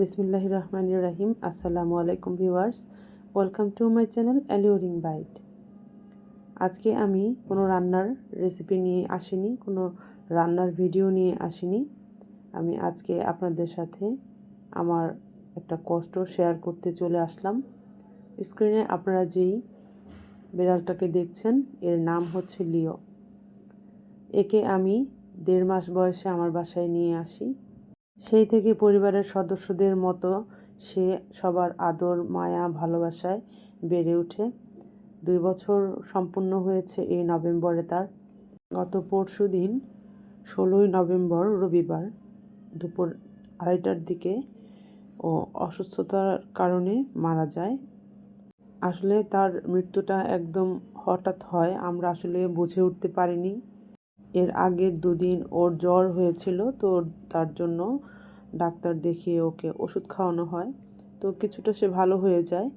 বিসমিল্লাহ রহমান রাহিম। আসসালামু আলাইকুম viewers, welcome to my channel alluring bite. আজকে আমি কোনো রান্নার রেসিপি নিয়ে আসিনি, কোনো রান্নার ভিডিও নিয়ে আসিনি। আমি আজকে আপনাদের সাথে আমার একটা কষ্ট শেয়ার করতে চলে আসলাম। স্ক্রিনে আপনারা যেই বিড়ালটাকে দেখছেন, এর নাম হচ্ছে লিও। একে আমি দেড় মাস বয়সে আমার বাসায় নিয়ে আসি। সেই থেকে পরিবারের সদস্যদের মতো সে সবার আদর, মায়া, ভালোবাসায় বেড়ে ওঠে। দুই বছর সম্পূর্ণ হয়েছে এই নভেম্বরে তার। গত পরশু দিন, ষোলোই নভেম্বর রবিবার দুপুর আড়াইটার দিকে ও অসুস্থতার কারণে মারা যায়। আসলে তার মৃত্যুটা একদম হঠাৎ হয়, আমরা আসলে বুঝে উঠতে পারিনি। এর আগের দুদিন ওর জ্বর হয়েছিল, তো তার জন্য ডাক্তার দেখিয়ে ওকে ওষুধ খাওয়ানো হয়। তো কিছুটা সে ভালো হয়ে যায়।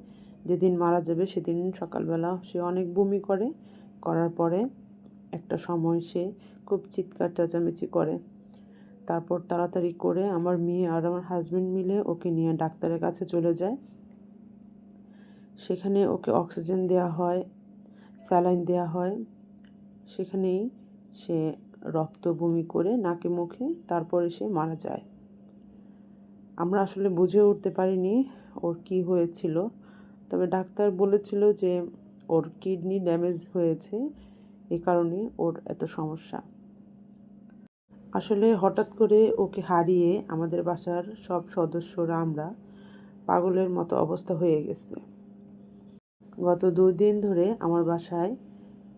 যেদিন মারা যাবে সেদিন সকালবেলা সে অনেক বমি করে। করার পরে একটা সময় সে খুব চিৎকার, চেঁচামেচি করে। তারপর তাড়াতাড়ি করে আমার মেয়ে আর আমার হাজব্যান্ড মিলে ওকে নিয়ে ডাক্তারের কাছে চলে যায়। সেখানে ওকে অক্সিজেন দেওয়া হয় স্যালাইন দেওয়া হয়। সেখানেই সে রক্ত বমি করে নাকে মুখে, তারপরে সে মারা যায়। আমরা আসলে বুঝে উঠতে পারিনি ওর কি হয়েছিল। তবে ডাক্তার বলেছিল যে ওর কিডনি ড্যামেজ হয়েছে এ কারণে ওর এত সমস্যা। আসলে হঠাৎ করে ওকে হারিয়ে আমাদের বাসার সব সদস্যরা আমরা পাগলের মতো অবস্থা হয়ে গেছে। গত দুই দিন ধরে আমার বাসায়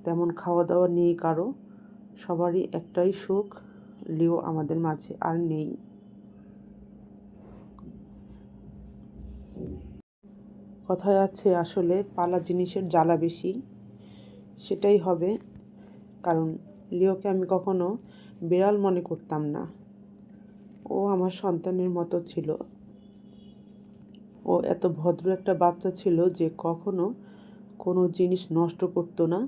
তেমন খাওয়া দাওয়া নেই কারও। সবারই একটাই সুখ, লিও আমাদের মাঝে আর নেই। কথায় আছে আসলে পালা জিনিসের জ্বালা বেশি, সেটাই হবে। কারণ লিওকে আমি কখনো বিড়াল মনে করতাম না। ও আমার সন্তানের মতো ছিল। ও এত ভদ্র একটা বাচ্চা ছিল যে কখনো কোনো জিনিস নষ্ট করতো না,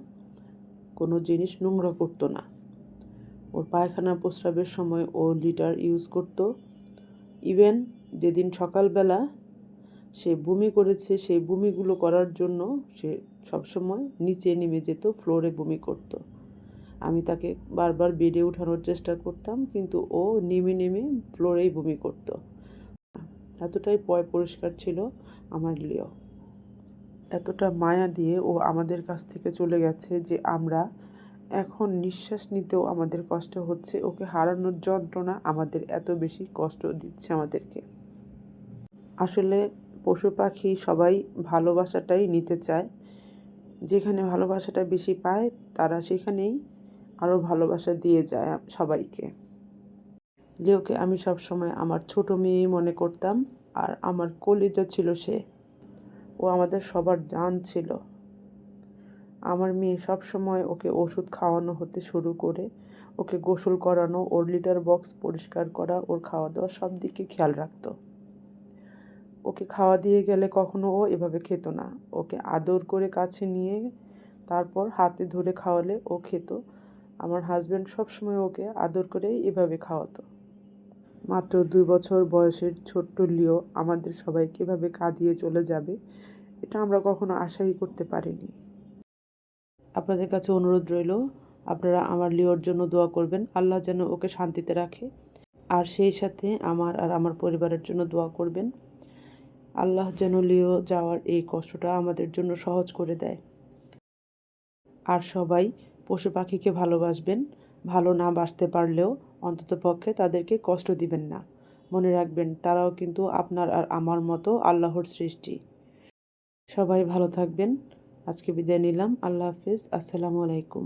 কোনো জিনিস নোংরা করতো না। ওর পায়খানা প্রস্রাবের সময় ও লিটার ইউজ করত ইভেন যেদিন সকালবেলা সে বমি করেছে, সেই বমিগুলো করার জন্য সে সবসময় নিচে নেমে যেত, ফ্লোরে বমি করত। আমি তাকে বারবার বেডে উঠানোর চেষ্টা করতাম, কিন্তু ও নেমে নেমে ফ্লোরেই বমি করত। এতটাই পয় পরিষ্কার ছিল আমার লিও এতটা মায়া দিয়ে ও আমাদের কাছ থেকে চলে গেছে যে আমরা এখন নিঃশ্বাস নিতেও আমাদের কষ্ট হচ্ছে। ওকে হারানোর যন্ত্রণা আমাদের এত বেশি কষ্ট দিচ্ছে আমাদেরকে। আসলে পশু পাখি সবাই ভালোবাসাটাই নিতে চায়। যেখানে ভালোবাসাটা বেশি পায়, তারা সেখানেই আরও ভালোবাসা দিয়ে যায় সবাইকে। লিওকে আমি সব সময় আমার ছোট মেয়েই মনে করতাম, আর আমার কলিজা ছিল সে। ও আমাদের সবার জান ছিল। আমার মেয়ে সব সময় ওকে ওষুধ খাওয়ানো হতে শুরু করে, ওকে গোসল করানো, ওর লিটার বক্স পরিষ্কার করা, ওর খাওয়া দাওয়া সব দিকে খেয়াল রাখতো। ওকে খাওয়া দিয়ে গেলে কখনো ও এভাবে খেত না। ওকে আদর করে কাছে নিয়ে তারপর হাতে ধরে খাওয়ালে ও খেত। আমার হাজব্যান্ড সবসময় ওকে আদর করে এভাবে খাওয়াতো। মাত্র দুই বছর বয়সের ছোট্ট লিও আমাদের সবাইকে এভাবে কাঁদিয়ে চলে যাবে, এটা আমরা কখনো আশাই করতে পারিনি। আপনাদের কাছে অনুরোধ রইল, আপনারা আমার লিওর জন্য দোয়া করবেন। আল্লাহ যেন ওকে শান্তিতে রাখে। আর সেই সাথে আমার আর আমার পরিবারের জন্য দোয়া করবেন। আল্লাহ যেন লিও যাওয়ার এই কষ্টটা আমাদের জন্য সহজ করে দেয়। আর সবাই পশু পাখিকে ভালোবাসবেন। ভালো না বাসতে পারলেও অন্তত পক্ষে তাদেরকে কষ্ট দিবেন না। মনে রাখবেন, তারাও কিন্তু আপনার আর আমার মতো আল্লাহর সৃষ্টি। সবাই ভালো থাকবেন। আজকে বিদায় নিলাম। আল্লাহ হাফিজ। আসসালামু আলাইকুম।